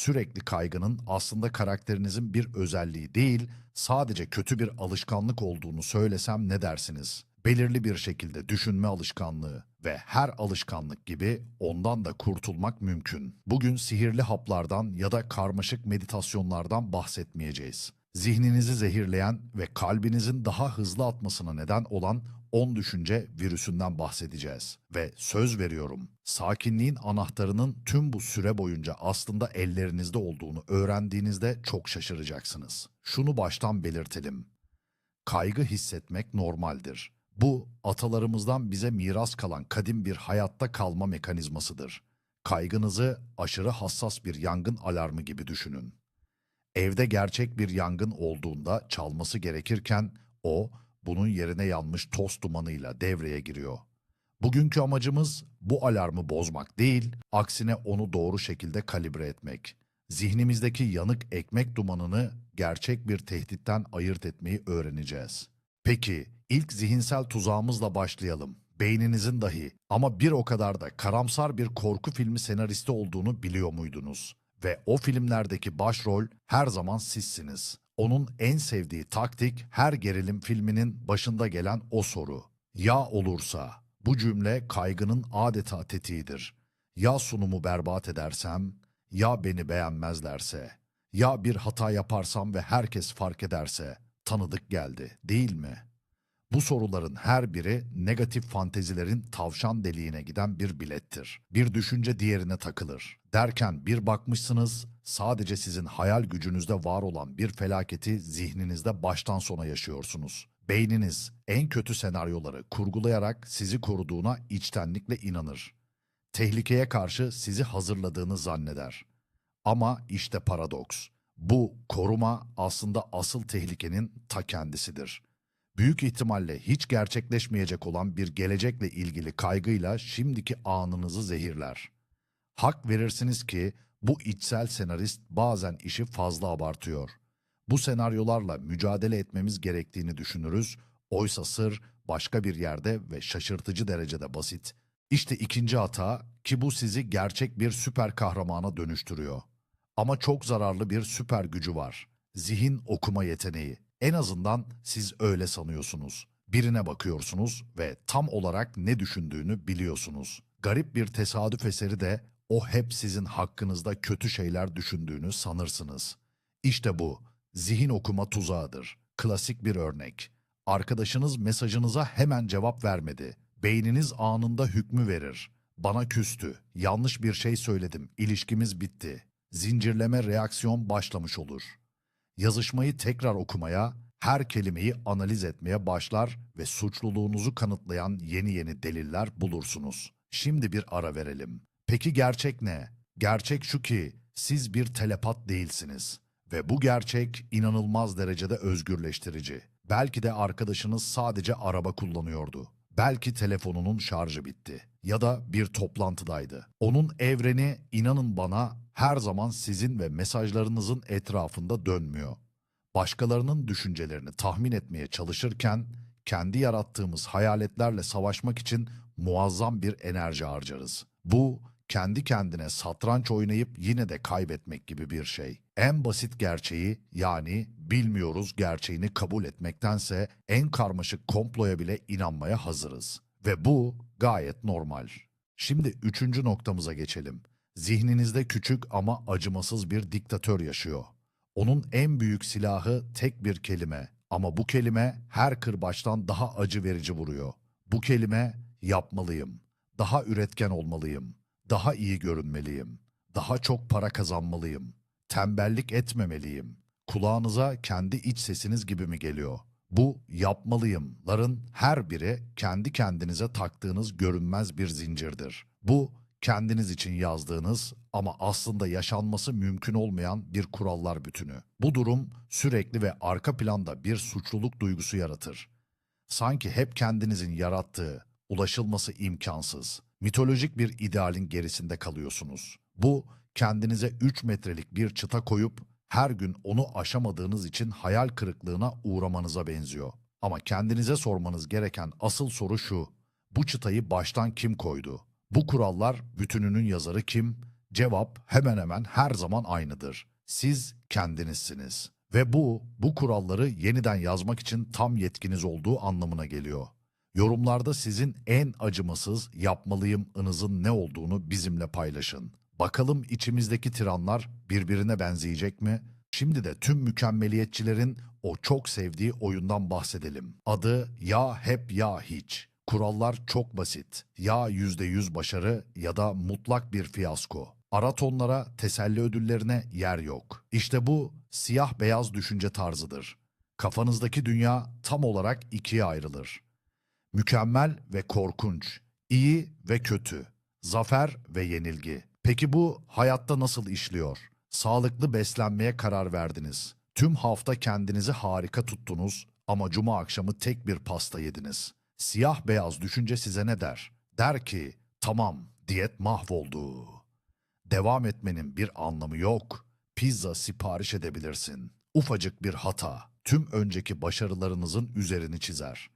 Sürekli kaygının aslında karakterinizin bir özelliği değil, sadece kötü bir alışkanlık olduğunu söylesem ne dersiniz? Belirli bir şekilde düşünme alışkanlığı ve her alışkanlık gibi ondan da kurtulmak mümkün. Bugün sihirli haplardan ya da karmaşık meditasyonlardan bahsetmeyeceğiz. Zihninizi zehirleyen ve kalbinizin daha hızlı atmasına neden olan 10 düşünce virüsünden bahsedeceğiz. Ve söz veriyorum, sakinliğin anahtarının tüm bu süre boyunca aslında ellerinizde olduğunu öğrendiğinizde çok şaşıracaksınız. Şunu baştan belirtelim. Kaygı hissetmek normaldir. Bu atalarımızdan bize miras kalan kadim bir hayatta kalma mekanizmasıdır. Kaygınızı aşırı hassas bir yangın alarmı gibi düşünün. Evde gerçek bir yangın olduğunda çalması gerekirken o bunun yerine yanmış toz dumanıyla devreye giriyor. Bugünkü amacımız bu alarmı bozmak değil, aksine onu doğru şekilde kalibre etmek. Zihnimizdeki yanık ekmek dumanını gerçek bir tehditten ayırt etmeyi öğreneceğiz. Peki, ilk zihinsel tuzağımızla başlayalım. Beyninizin dahi ama bir o kadar da karamsar bir korku filmi senaristi olduğunu biliyor muydunuz? Ve o filmlerdeki başrol her zaman sizsiniz. Onun en sevdiği taktik her gerilim filminin başında gelen o soru. Ya olursa? Bu cümle kaygının adeta tetiğidir. Ya sunumu berbat edersem? Ya beni beğenmezlerse? Ya bir hata yaparsam ve herkes fark ederse? Tanıdık geldi, değil mi? Bu soruların her biri negatif fantezilerin tavşan deliğine giden bir bilettir. Bir düşünce diğerine takılır. Derken bir bakmışsınız sadece sizin hayal gücünüzde var olan bir felaketi zihninizde baştan sona yaşıyorsunuz. Beyniniz en kötü senaryoları kurgulayarak sizi koruduğuna içtenlikle inanır. Tehlikeye karşı sizi hazırladığını zanneder. Ama işte paradoks. Bu koruma aslında asıl tehlikenin ta kendisidir büyük ihtimalle hiç gerçekleşmeyecek olan bir gelecekle ilgili kaygıyla şimdiki anınızı zehirler. Hak verirsiniz ki bu içsel senarist bazen işi fazla abartıyor. Bu senaryolarla mücadele etmemiz gerektiğini düşünürüz, oysa sır başka bir yerde ve şaşırtıcı derecede basit. İşte ikinci hata ki bu sizi gerçek bir süper kahramana dönüştürüyor. Ama çok zararlı bir süper gücü var. Zihin okuma yeteneği. En azından siz öyle sanıyorsunuz. Birine bakıyorsunuz ve tam olarak ne düşündüğünü biliyorsunuz. Garip bir tesadüf eseri de o hep sizin hakkınızda kötü şeyler düşündüğünü sanırsınız. İşte bu zihin okuma tuzağıdır. Klasik bir örnek. Arkadaşınız mesajınıza hemen cevap vermedi. Beyniniz anında hükmü verir. Bana küstü. Yanlış bir şey söyledim. İlişkimiz bitti. Zincirleme reaksiyon başlamış olur yazışmayı tekrar okumaya, her kelimeyi analiz etmeye başlar ve suçluluğunuzu kanıtlayan yeni yeni deliller bulursunuz. Şimdi bir ara verelim. Peki gerçek ne? Gerçek şu ki siz bir telepat değilsiniz ve bu gerçek inanılmaz derecede özgürleştirici. Belki de arkadaşınız sadece araba kullanıyordu. Belki telefonunun şarjı bitti ya da bir toplantıdaydı. Onun evreni inanın bana her zaman sizin ve mesajlarınızın etrafında dönmüyor. Başkalarının düşüncelerini tahmin etmeye çalışırken kendi yarattığımız hayaletlerle savaşmak için muazzam bir enerji harcarız. Bu kendi kendine satranç oynayıp yine de kaybetmek gibi bir şey. En basit gerçeği yani bilmiyoruz gerçeğini kabul etmektense en karmaşık komploya bile inanmaya hazırız. Ve bu gayet normal. Şimdi üçüncü noktamıza geçelim. Zihninizde küçük ama acımasız bir diktatör yaşıyor. Onun en büyük silahı tek bir kelime ama bu kelime her kırbaçtan daha acı verici vuruyor. Bu kelime yapmalıyım, daha üretken olmalıyım, daha iyi görünmeliyim, daha çok para kazanmalıyım, tembellik etmemeliyim. Kulağınıza kendi iç sesiniz gibi mi geliyor? Bu yapmalıyımların her biri kendi kendinize taktığınız görünmez bir zincirdir. Bu kendiniz için yazdığınız ama aslında yaşanması mümkün olmayan bir kurallar bütünü. Bu durum sürekli ve arka planda bir suçluluk duygusu yaratır. Sanki hep kendinizin yarattığı, ulaşılması imkansız, mitolojik bir idealin gerisinde kalıyorsunuz. Bu kendinize 3 metrelik bir çıta koyup her gün onu aşamadığınız için hayal kırıklığına uğramanıza benziyor. Ama kendinize sormanız gereken asıl soru şu. Bu çıtayı baştan kim koydu? Bu kurallar bütününün yazarı kim? Cevap hemen hemen her zaman aynıdır. Siz kendinizsiniz. Ve bu, bu kuralları yeniden yazmak için tam yetkiniz olduğu anlamına geliyor. Yorumlarda sizin en acımasız yapmalıyım ınızın ne olduğunu bizimle paylaşın. Bakalım içimizdeki tiranlar birbirine benzeyecek mi? Şimdi de tüm mükemmeliyetçilerin o çok sevdiği oyundan bahsedelim. Adı ya hep ya hiç. Kurallar çok basit. Ya yüzde yüz başarı ya da mutlak bir fiyasko. Aratonlara, teselli ödüllerine yer yok. İşte bu siyah beyaz düşünce tarzıdır. Kafanızdaki dünya tam olarak ikiye ayrılır. Mükemmel ve korkunç, iyi ve kötü, zafer ve yenilgi. Peki bu hayatta nasıl işliyor? Sağlıklı beslenmeye karar verdiniz. Tüm hafta kendinizi harika tuttunuz ama cuma akşamı tek bir pasta yediniz. Siyah beyaz düşünce size ne der? Der ki, tamam, diyet mahvoldu. Devam etmenin bir anlamı yok. Pizza sipariş edebilirsin. Ufacık bir hata tüm önceki başarılarınızın üzerini çizer.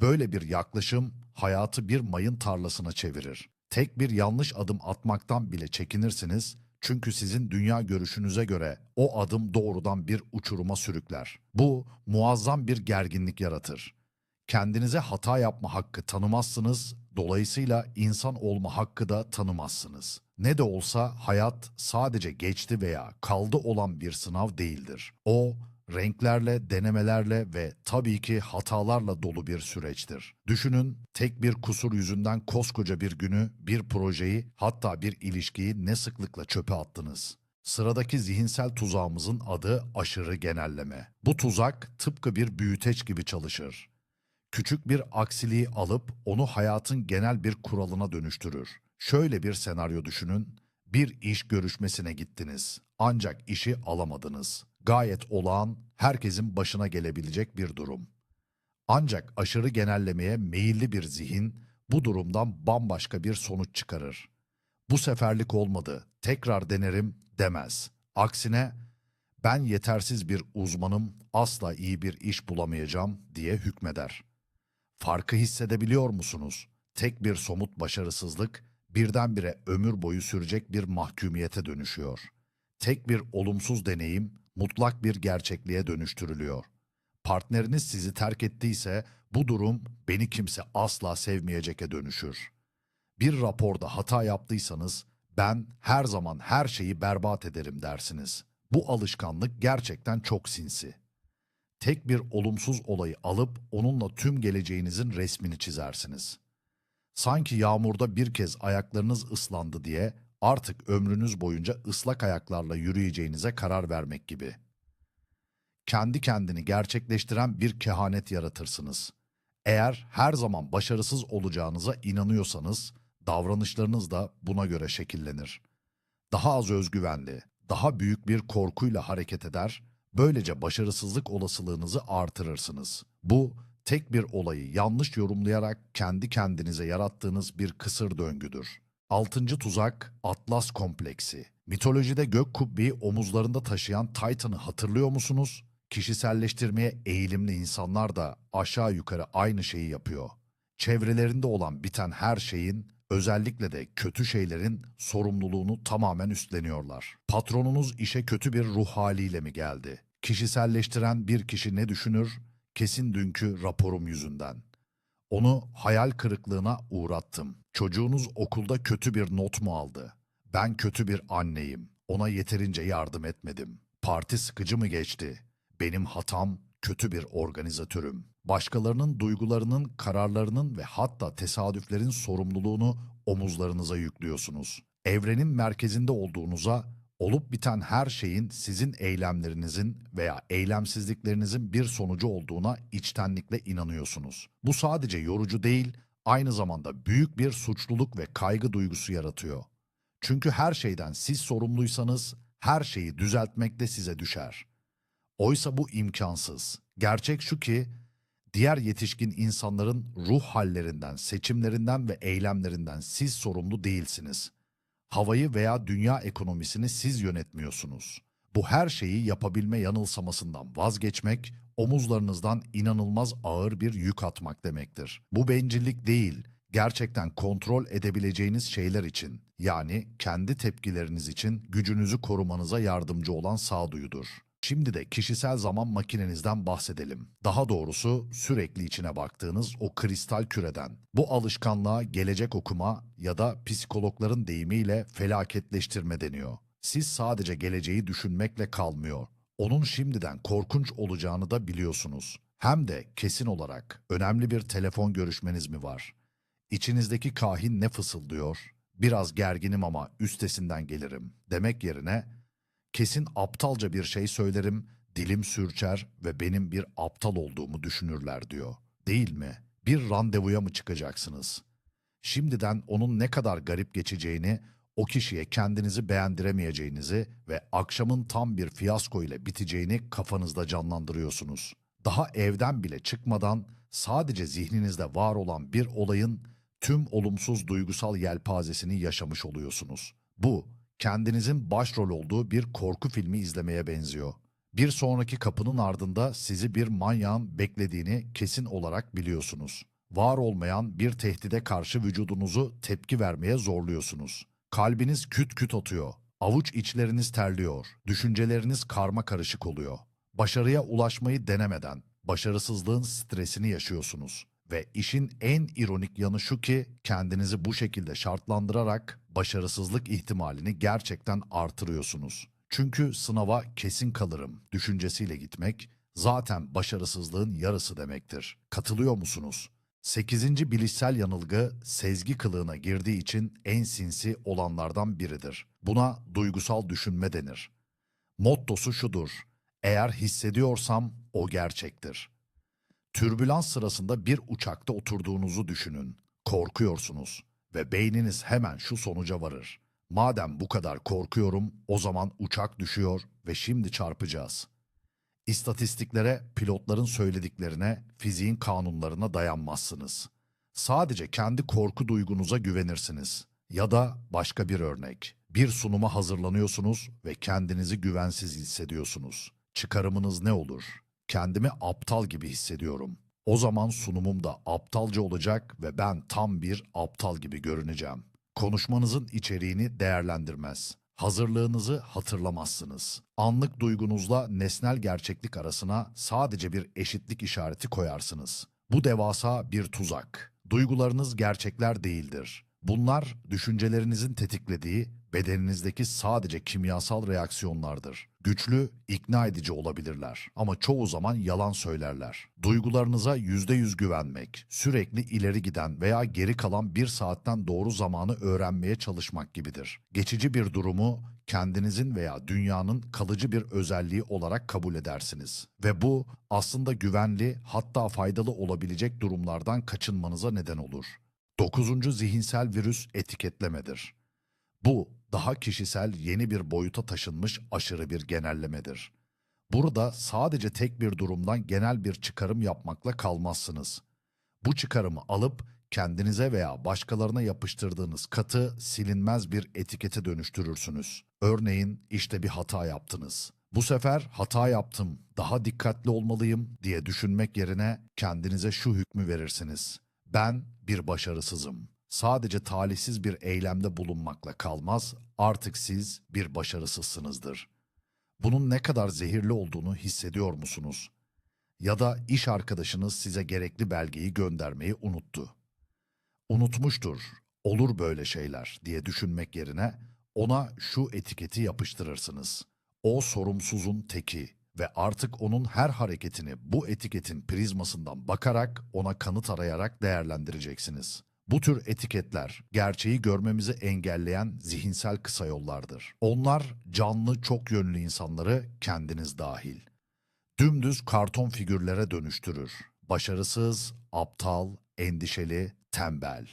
Böyle bir yaklaşım hayatı bir mayın tarlasına çevirir. Tek bir yanlış adım atmaktan bile çekinirsiniz çünkü sizin dünya görüşünüze göre o adım doğrudan bir uçuruma sürükler. Bu muazzam bir gerginlik yaratır. Kendinize hata yapma hakkı tanımazsınız, dolayısıyla insan olma hakkı da tanımazsınız. Ne de olsa hayat sadece geçti veya kaldı olan bir sınav değildir. O, renklerle, denemelerle ve tabii ki hatalarla dolu bir süreçtir. Düşünün, tek bir kusur yüzünden koskoca bir günü, bir projeyi, hatta bir ilişkiyi ne sıklıkla çöpe attınız. Sıradaki zihinsel tuzağımızın adı aşırı genelleme. Bu tuzak tıpkı bir büyüteç gibi çalışır küçük bir aksiliği alıp onu hayatın genel bir kuralına dönüştürür. Şöyle bir senaryo düşünün. Bir iş görüşmesine gittiniz. Ancak işi alamadınız. Gayet olağan, herkesin başına gelebilecek bir durum. Ancak aşırı genellemeye meyilli bir zihin bu durumdan bambaşka bir sonuç çıkarır. Bu seferlik olmadı, tekrar denerim demez. Aksine ben yetersiz bir uzmanım, asla iyi bir iş bulamayacağım diye hükmeder. Farkı hissedebiliyor musunuz? Tek bir somut başarısızlık birdenbire ömür boyu sürecek bir mahkumiyete dönüşüyor. Tek bir olumsuz deneyim mutlak bir gerçekliğe dönüştürülüyor. Partneriniz sizi terk ettiyse bu durum beni kimse asla sevmeyecek'e dönüşür. Bir raporda hata yaptıysanız ben her zaman her şeyi berbat ederim dersiniz. Bu alışkanlık gerçekten çok sinsi tek bir olumsuz olayı alıp onunla tüm geleceğinizin resmini çizersiniz. Sanki yağmurda bir kez ayaklarınız ıslandı diye artık ömrünüz boyunca ıslak ayaklarla yürüyeceğinize karar vermek gibi. Kendi kendini gerçekleştiren bir kehanet yaratırsınız. Eğer her zaman başarısız olacağınıza inanıyorsanız davranışlarınız da buna göre şekillenir. Daha az özgüvenli, daha büyük bir korkuyla hareket eder Böylece başarısızlık olasılığınızı artırırsınız. Bu tek bir olayı yanlış yorumlayarak kendi kendinize yarattığınız bir kısır döngüdür. Altıncı tuzak Atlas kompleksi. Mitolojide gök kubbeyi omuzlarında taşıyan Titan'ı hatırlıyor musunuz? Kişiselleştirmeye eğilimli insanlar da aşağı yukarı aynı şeyi yapıyor. Çevrelerinde olan biten her şeyin özellikle de kötü şeylerin sorumluluğunu tamamen üstleniyorlar. Patronunuz işe kötü bir ruh haliyle mi geldi? Kişiselleştiren bir kişi ne düşünür? Kesin dünkü raporum yüzünden. Onu hayal kırıklığına uğrattım. Çocuğunuz okulda kötü bir not mu aldı? Ben kötü bir anneyim. Ona yeterince yardım etmedim. Parti sıkıcı mı geçti? Benim hatam kötü bir organizatörüm. Başkalarının duygularının, kararlarının ve hatta tesadüflerin sorumluluğunu omuzlarınıza yüklüyorsunuz. Evrenin merkezinde olduğunuza, olup biten her şeyin sizin eylemlerinizin veya eylemsizliklerinizin bir sonucu olduğuna içtenlikle inanıyorsunuz. Bu sadece yorucu değil, aynı zamanda büyük bir suçluluk ve kaygı duygusu yaratıyor. Çünkü her şeyden siz sorumluysanız her şeyi düzeltmek de size düşer. Oysa bu imkansız. Gerçek şu ki diğer yetişkin insanların ruh hallerinden, seçimlerinden ve eylemlerinden siz sorumlu değilsiniz. Havayı veya dünya ekonomisini siz yönetmiyorsunuz. Bu her şeyi yapabilme yanılsamasından vazgeçmek, omuzlarınızdan inanılmaz ağır bir yük atmak demektir. Bu bencillik değil, Gerçekten kontrol edebileceğiniz şeyler için, yani kendi tepkileriniz için gücünüzü korumanıza yardımcı olan sağduyudur. Şimdi de kişisel zaman makinenizden bahsedelim. Daha doğrusu sürekli içine baktığınız o kristal küreden. Bu alışkanlığa gelecek okuma ya da psikologların deyimiyle felaketleştirme deniyor. Siz sadece geleceği düşünmekle kalmıyor. Onun şimdiden korkunç olacağını da biliyorsunuz. Hem de kesin olarak önemli bir telefon görüşmeniz mi var? İçinizdeki kahin ne fısıldıyor? Biraz gerginim ama üstesinden gelirim demek yerine kesin aptalca bir şey söylerim, dilim sürçer ve benim bir aptal olduğumu düşünürler diyor. Değil mi? Bir randevuya mı çıkacaksınız? Şimdiden onun ne kadar garip geçeceğini, o kişiye kendinizi beğendiremeyeceğinizi ve akşamın tam bir fiyasko ile biteceğini kafanızda canlandırıyorsunuz. Daha evden bile çıkmadan sadece zihninizde var olan bir olayın tüm olumsuz duygusal yelpazesini yaşamış oluyorsunuz. Bu, kendinizin başrol olduğu bir korku filmi izlemeye benziyor. Bir sonraki kapının ardında sizi bir manyağın beklediğini kesin olarak biliyorsunuz. Var olmayan bir tehdide karşı vücudunuzu tepki vermeye zorluyorsunuz. Kalbiniz küt küt atıyor. Avuç içleriniz terliyor. Düşünceleriniz karma karışık oluyor. Başarıya ulaşmayı denemeden başarısızlığın stresini yaşıyorsunuz. Ve işin en ironik yanı şu ki kendinizi bu şekilde şartlandırarak başarısızlık ihtimalini gerçekten artırıyorsunuz. Çünkü sınava kesin kalırım düşüncesiyle gitmek zaten başarısızlığın yarısı demektir. Katılıyor musunuz? Sekizinci bilişsel yanılgı sezgi kılığına girdiği için en sinsi olanlardan biridir. Buna duygusal düşünme denir. Mottosu şudur. Eğer hissediyorsam o gerçektir. Türbülans sırasında bir uçakta oturduğunuzu düşünün. Korkuyorsunuz ve beyniniz hemen şu sonuca varır. Madem bu kadar korkuyorum, o zaman uçak düşüyor ve şimdi çarpacağız. İstatistiklere, pilotların söylediklerine, fiziğin kanunlarına dayanmazsınız. Sadece kendi korku duygunuza güvenirsiniz. Ya da başka bir örnek. Bir sunuma hazırlanıyorsunuz ve kendinizi güvensiz hissediyorsunuz. Çıkarımınız ne olur? Kendimi aptal gibi hissediyorum. O zaman sunumum da aptalca olacak ve ben tam bir aptal gibi görüneceğim. Konuşmanızın içeriğini değerlendirmez. Hazırlığınızı hatırlamazsınız. Anlık duygunuzla nesnel gerçeklik arasına sadece bir eşitlik işareti koyarsınız. Bu devasa bir tuzak. Duygularınız gerçekler değildir. Bunlar düşüncelerinizin tetiklediği bedeninizdeki sadece kimyasal reaksiyonlardır. Güçlü, ikna edici olabilirler ama çoğu zaman yalan söylerler. Duygularınıza yüzde yüz güvenmek, sürekli ileri giden veya geri kalan bir saatten doğru zamanı öğrenmeye çalışmak gibidir. Geçici bir durumu kendinizin veya dünyanın kalıcı bir özelliği olarak kabul edersiniz. Ve bu aslında güvenli hatta faydalı olabilecek durumlardan kaçınmanıza neden olur. Dokuzuncu zihinsel virüs etiketlemedir. Bu daha kişisel yeni bir boyuta taşınmış aşırı bir genellemedir. Burada sadece tek bir durumdan genel bir çıkarım yapmakla kalmazsınız. Bu çıkarımı alıp kendinize veya başkalarına yapıştırdığınız katı, silinmez bir etikete dönüştürürsünüz. Örneğin işte bir hata yaptınız. Bu sefer hata yaptım, daha dikkatli olmalıyım diye düşünmek yerine kendinize şu hükmü verirsiniz. Ben bir başarısızım. Sadece talihsiz bir eylemde bulunmakla kalmaz, artık siz bir başarısızsınızdır. Bunun ne kadar zehirli olduğunu hissediyor musunuz? Ya da iş arkadaşınız size gerekli belgeyi göndermeyi unuttu. Unutmuştur, olur böyle şeyler diye düşünmek yerine ona şu etiketi yapıştırırsınız. O sorumsuzun teki ve artık onun her hareketini bu etiketin prizmasından bakarak ona kanıt arayarak değerlendireceksiniz. Bu tür etiketler gerçeği görmemizi engelleyen zihinsel kısa yollardır. Onlar canlı çok yönlü insanları kendiniz dahil dümdüz karton figürlere dönüştürür. Başarısız, aptal, endişeli, tembel.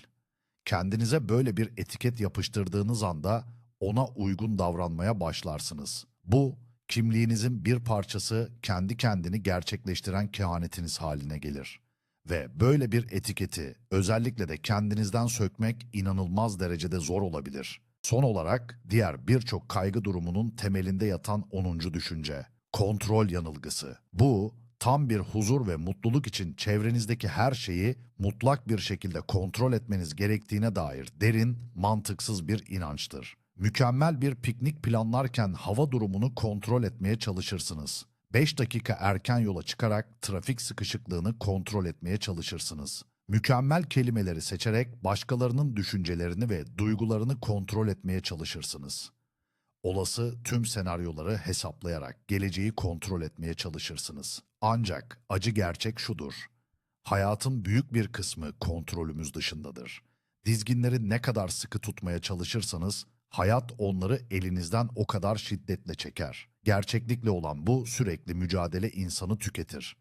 Kendinize böyle bir etiket yapıştırdığınız anda ona uygun davranmaya başlarsınız. Bu kimliğinizin bir parçası kendi kendini gerçekleştiren kehanetiniz haline gelir. Ve böyle bir etiketi özellikle de kendinizden sökmek inanılmaz derecede zor olabilir. Son olarak diğer birçok kaygı durumunun temelinde yatan 10. düşünce. Kontrol yanılgısı. Bu tam bir huzur ve mutluluk için çevrenizdeki her şeyi mutlak bir şekilde kontrol etmeniz gerektiğine dair derin, mantıksız bir inançtır. Mükemmel bir piknik planlarken hava durumunu kontrol etmeye çalışırsınız. 5 dakika erken yola çıkarak trafik sıkışıklığını kontrol etmeye çalışırsınız. Mükemmel kelimeleri seçerek başkalarının düşüncelerini ve duygularını kontrol etmeye çalışırsınız. Olası tüm senaryoları hesaplayarak geleceği kontrol etmeye çalışırsınız. Ancak acı gerçek şudur. Hayatın büyük bir kısmı kontrolümüz dışındadır. Dizginleri ne kadar sıkı tutmaya çalışırsanız hayat onları elinizden o kadar şiddetle çeker. Gerçeklikle olan bu sürekli mücadele insanı tüketir.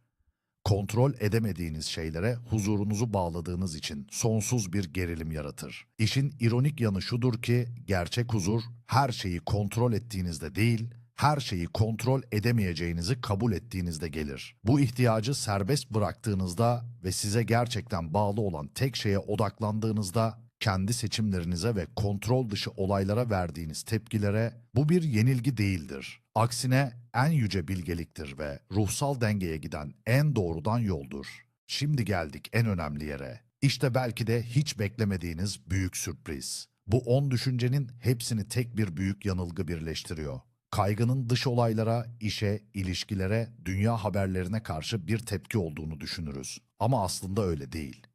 Kontrol edemediğiniz şeylere huzurunuzu bağladığınız için sonsuz bir gerilim yaratır. İşin ironik yanı şudur ki gerçek huzur her şeyi kontrol ettiğinizde değil, her şeyi kontrol edemeyeceğinizi kabul ettiğinizde gelir. Bu ihtiyacı serbest bıraktığınızda ve size gerçekten bağlı olan tek şeye odaklandığınızda kendi seçimlerinize ve kontrol dışı olaylara verdiğiniz tepkilere bu bir yenilgi değildir. Aksine en yüce bilgeliktir ve ruhsal dengeye giden en doğrudan yoldur. Şimdi geldik en önemli yere. İşte belki de hiç beklemediğiniz büyük sürpriz. Bu on düşüncenin hepsini tek bir büyük yanılgı birleştiriyor. Kaygının dış olaylara, işe, ilişkilere, dünya haberlerine karşı bir tepki olduğunu düşünürüz. Ama aslında öyle değil.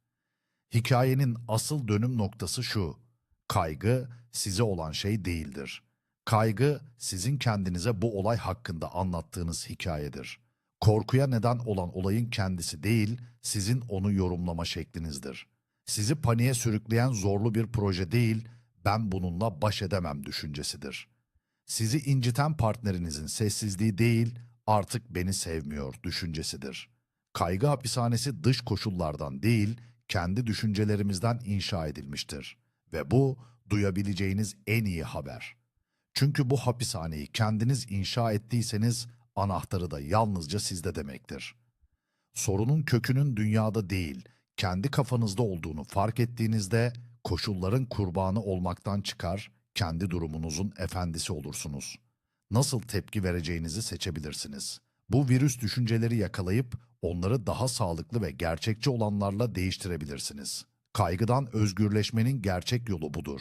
Hikayenin asıl dönüm noktası şu. Kaygı size olan şey değildir. Kaygı sizin kendinize bu olay hakkında anlattığınız hikayedir. Korkuya neden olan olayın kendisi değil, sizin onu yorumlama şeklinizdir. Sizi paniğe sürükleyen zorlu bir proje değil, ben bununla baş edemem düşüncesidir. Sizi inciten partnerinizin sessizliği değil, artık beni sevmiyor düşüncesidir. Kaygı hapishanesi dış koşullardan değil, kendi düşüncelerimizden inşa edilmiştir. Ve bu duyabileceğiniz en iyi haber. Çünkü bu hapishaneyi kendiniz inşa ettiyseniz anahtarı da yalnızca sizde demektir. Sorunun kökünün dünyada değil, kendi kafanızda olduğunu fark ettiğinizde koşulların kurbanı olmaktan çıkar, kendi durumunuzun efendisi olursunuz. Nasıl tepki vereceğinizi seçebilirsiniz. Bu virüs düşünceleri yakalayıp onları daha sağlıklı ve gerçekçi olanlarla değiştirebilirsiniz. Kaygıdan özgürleşmenin gerçek yolu budur.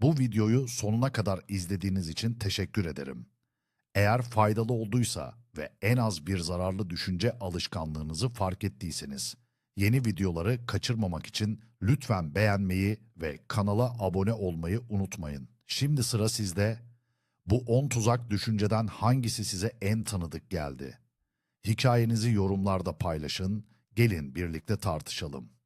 Bu videoyu sonuna kadar izlediğiniz için teşekkür ederim. Eğer faydalı olduysa ve en az bir zararlı düşünce alışkanlığınızı fark ettiyseniz, yeni videoları kaçırmamak için lütfen beğenmeyi ve kanala abone olmayı unutmayın. Şimdi sıra sizde. Bu 10 tuzak düşünceden hangisi size en tanıdık geldi? Hikayenizi yorumlarda paylaşın, gelin birlikte tartışalım.